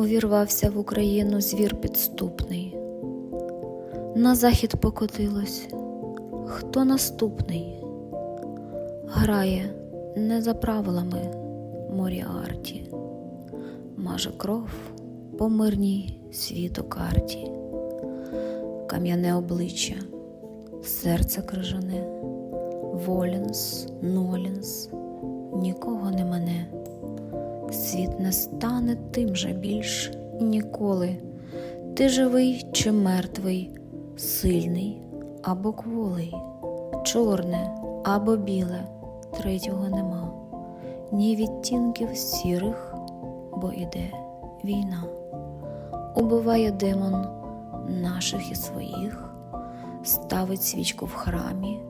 Увірвався в Україну звір підступний. На захід покотилось. Хто наступний? Грає не за правилами Моріарті, маже кров по мирній світокарті, кам'яне обличчя, серце крижане, Волінс, Нолінс, нікого не мене. Світ не стане тим же більш ніколи. Ти живий чи мертвий, сильний або кволий, чорне або біле, третього нема, ні відтінків сірих, бо іде війна. Убиває демон наших і своїх, ставить свічку в храмі,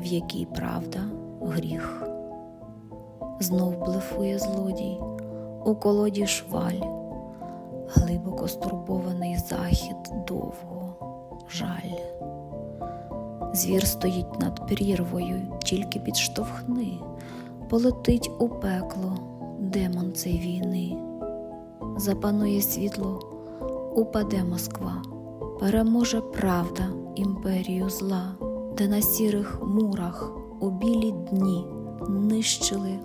в якій правда гріх. Знов блефує злодій, у колоді шваль, глибоко стурбований захід довго. Жаль. Звір стоїть над прірвою, тільки підштовхни, полетить у пекло демон цей війни. Запанує світло, упаде Москва, переможе правда імперію зла, де на сірих мурах у білі дні нищили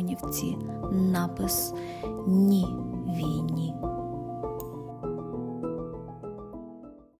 омонівці напис Ні війні.